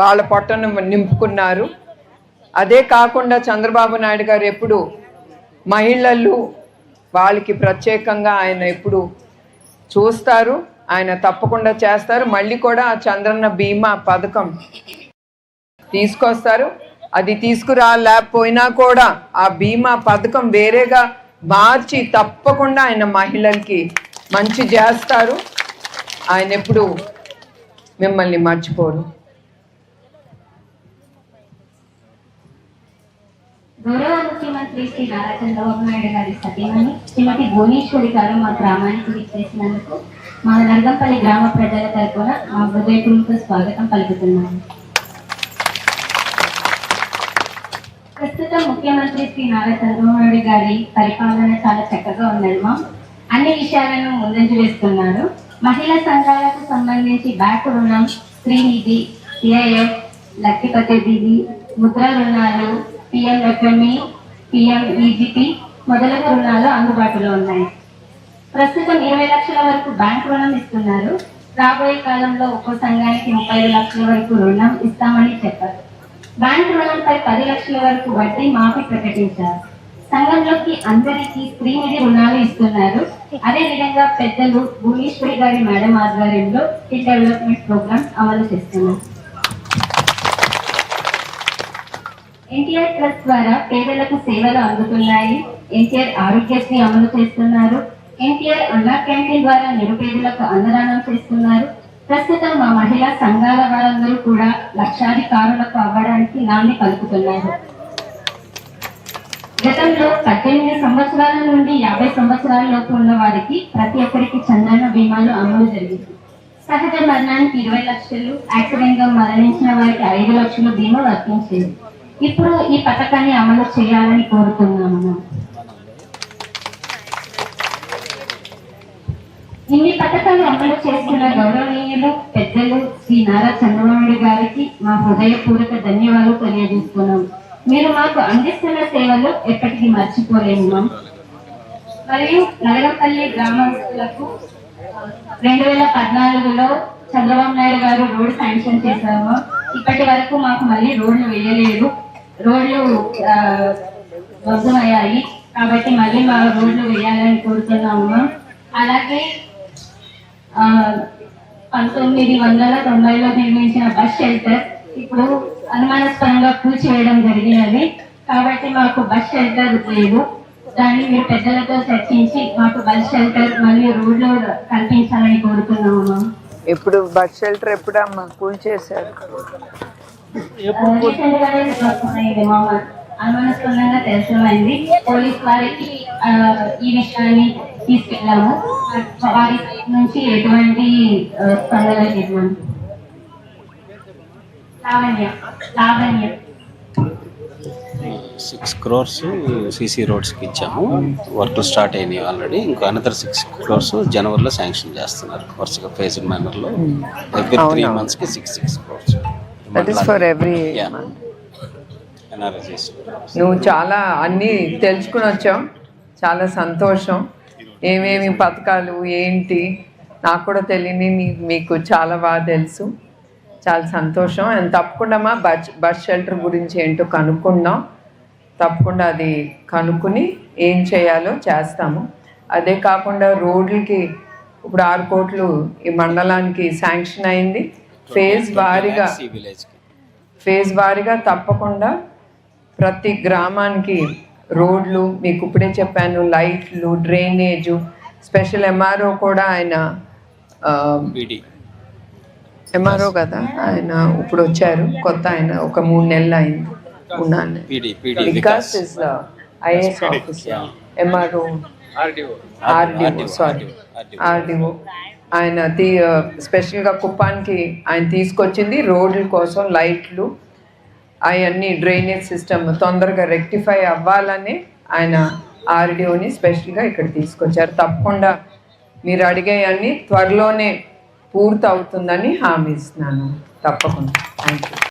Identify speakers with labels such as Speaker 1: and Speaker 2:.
Speaker 1: వాళ్ళ పొట్టను నింపుకున్నారు. అదే కాకుండా చంద్రబాబు నాయుడు గారు ఎప్పుడు మహిళలు వాళ్ళకి ప్రత్యేకంగా ఆయన ఎప్పుడు చూస్తారు ఆయన తప్పకుండా చేస్తారు. మళ్ళీ కూడా ఆ చంద్రన్న బీమా పథకం తీసుకొస్తారు. అది తీసుకురాలేకపోయినా కూడా ఆ బీమా పథకం వేరేగా మార్చి తప్పకుండా ఆయన మహిళలకి మంచి చేస్తారు. ఆయన ఎప్పుడు మిమ్మల్ని మర్చిపోరు.
Speaker 2: గౌరవ ముఖ్యమంత్రి శ్రీ నారా చంద్రబాబు నాయుడు గారి సతీమణి శ్రీమతి భువనేశ్వరి గారు మా గ్రామానికి విచ్చేసినందుకు మా నందంపల్లి గ్రామ ప్రజల తరపున మా హృదయపూర్వక స్వాగతం పలుకుతున్నాను ప్రస్తుతం ముఖ్యమంత్రి శ్రీ నారా చంద్రబాబు నాయుడు గారి పరిపాలన చాలా చక్కగా ఉన్నది మా అన్ని విషయాలను ముందంజ వేస్తున్నారు. మహిళా సంఘాలకు సంబంధించి బ్యాంకు రుణం స్త్రీనిధి సిఐఎఫ్ లక్ష్మీపతి దీవి ముద్ర రుణాలు పిఎంఎఫ్ఎంఈ పిఎంఈజిపి మొదలగు రుణాలు అందుబాటులో ఉన్నాయి. ప్రస్తుతం ఇరవై లక్షల వరకు బ్యాంక్ రుణం ఇస్తున్నారు. రాబోయే కాలంలో ఒక్కో సంఘానికి ముప్పై లక్షల వరకు రుణం ఇస్తామని చెప్పారు. బ్యాంక్ రుణంపై పది లక్షల వరకు వడ్డీ మాఫీ ప్రకటించారు. సంఘంలోకి అందరికీ స్త్రీనిధి రుణాలు ఇస్తున్నారు. అదే విధంగా పెద్దలు భువనేశ్వరి గారి మేడం ఆధ్వర్యంలో ఈ డెవలప్మెంట్ ప్రోగ్రామ్ అమలు చేస్తున్నారు. ఎన్టీఆర్ ట్రస్ట్ ద్వారా పేదలకు సేవలు అందుతున్నాయి. ఎన్టీఆర్ ఆరోగ్యశ్రీ అమలు చేస్తున్నారు. ఎన్టీఆర్ అన్నా క్యాంటీన్ ద్వారా నిరుపేదలకు అన్నదానం చేస్తున్నారు. ప్రస్తుతం మా మహిళా సంఘాల వారందరూ కూడా లక్షాధికారులకు అవ్వడానికి నాంది పలుకుతున్నారు. గతంలో పద్దెనిమిది సంవత్సరాల నుండి యాభై సంవత్సరాల లోపు ఉన్న వారికి ప్రతి ఒక్కరికి చందన బీమాలు అమలు జరిగింది. సహజ మరణానికి ఇరవై లక్షలు యాక్సిడెంట్గా మరణించిన వారికి ఐదు లక్షలు బీమా వర్తించింది. ఇప్పుడు ఈ పథకాన్ని అమలు చేయాలని కోరుతున్నాము. ఇన్ని పథకాలు అమలు చేస్తున్న గౌరవనీయులు పెద్దలు శ్రీ నారా చంద్రబాబు గారికి మా హృదయపూర్వక ధన్యవాదాలు తెలియజేస్తున్నాం. మీరు మాకు అందిస్తున్న సేవలు ఎప్పటికీ మర్చిపోలేము మ్యామ్. మరియు నగరపల్లి గ్రామస్తులకు రెండు వేల పద్నాలుగులో చంద్రబాబు నాయుడు గారు రోడ్ శాంక్షన్ చేశాము ఇప్పటి వరకు మాకు మళ్ళీ రోడ్లు వేయలేదు. రోడ్లు ఆ, అయ్యాయి కాబట్టి మళ్ళీ మా రోడ్లు వేయాలని కోరుతున్నాము. అలాగే పంతొమ్మిది వందల తొంభైలో నిర్మించిన బస్ షెల్టర్ ఇప్పుడు అనుమానాస్పదంగా కూల్చివేయడం జరిగినది. కాబట్టి మాకు బస్ షెల్టర్ లేదు. దాన్ని మీరు పెద్దలతో చర్చించి మాకు బస్ షెల్టర్ మరియు రోడ్లు కల్పించాలని కోరుతున్నాము.
Speaker 1: ఇప్పుడు బస్ షెల్టర్ ఎప్పుడమ్మా? కూల్ చేశారు
Speaker 2: అనుమానాస్పదంగా పోలీస్ వారికి ఈ విషయాన్ని తీసుకెళ్ళాము వారి నుంచి ఎటువంటి స్పందన లేదు ma'am. Lavanya Lavanya
Speaker 3: six crores CC రోడ్స్కి ఇచ్చాము వర్క్లు స్టార్ట్ అయినాయి ఆల్రెడీ ఇంకా అనదర్ సిక్స్ క్రోర్స్ జనవరిలో శాంక్షన్ చేస్తున్నారు. వరుసగా ఫేజ్ మేనర్లో ఎవ్రీ త్రీ మంత్స్కి six six crores
Speaker 1: that is for every నువ్వు చాలా అన్నీ తెలుసుకుని వచ్చావు. చాలా సంతోషం. ఏమేమి పథకాలు ఏంటి? నాకు కూడా తెలియని మీకు చాలా బాగా తెలుసు. చాలా సంతోషం. అండ్ తప్పకుండా మా బస్ బస్ షెల్టర్ గురించి ఏంటో కనుక్కుందాం. తప్పకుండా అది కనుక్కుని ఏం చేయాలో చేస్తాము. అదే కాకుండా రోడ్లకి ఇప్పుడు ఆరు కోట్లు ఈ మండలానికి శాంక్షన్ అయింది. ఫేజ్ వారీగా ఫేజ్ వారీగా తప్పకుండా ప్రతి గ్రామానికి రోడ్లు మీకు ఇప్పుడే చెప్పాను లైట్లు డ్రైనేజు స్పెషల్ ఎంఆర్ఓ కూడా ఆయన ఎంఆర్ఓ కదా ఆయన ఇప్పుడు వచ్చారు కొత్త ఆయన ఒక మూడు నెలలు అయింది ఉన్నాను. Vikas. Is IAS officer MRO RDO sorry RDO ఆయన తీ స్పెషల్గా కుప్పానికి ఆయన తీసుకొచ్చింది రోడ్ల కోసం లైట్లు అవన్నీ డ్రైనేజ్ సిస్టమ్ తొందరగా రెక్టిఫై అవ్వాలని ఆయన ఆర్డిఓని స్పెషల్గా ఇక్కడ తీసుకొచ్చారు. తప్పకుండా మీరు అడిగేయన్నీ త్వరలోనే పూర్తి అవుతుందని హామీ ఇస్తున్నాను. తప్పకుండా. Thank you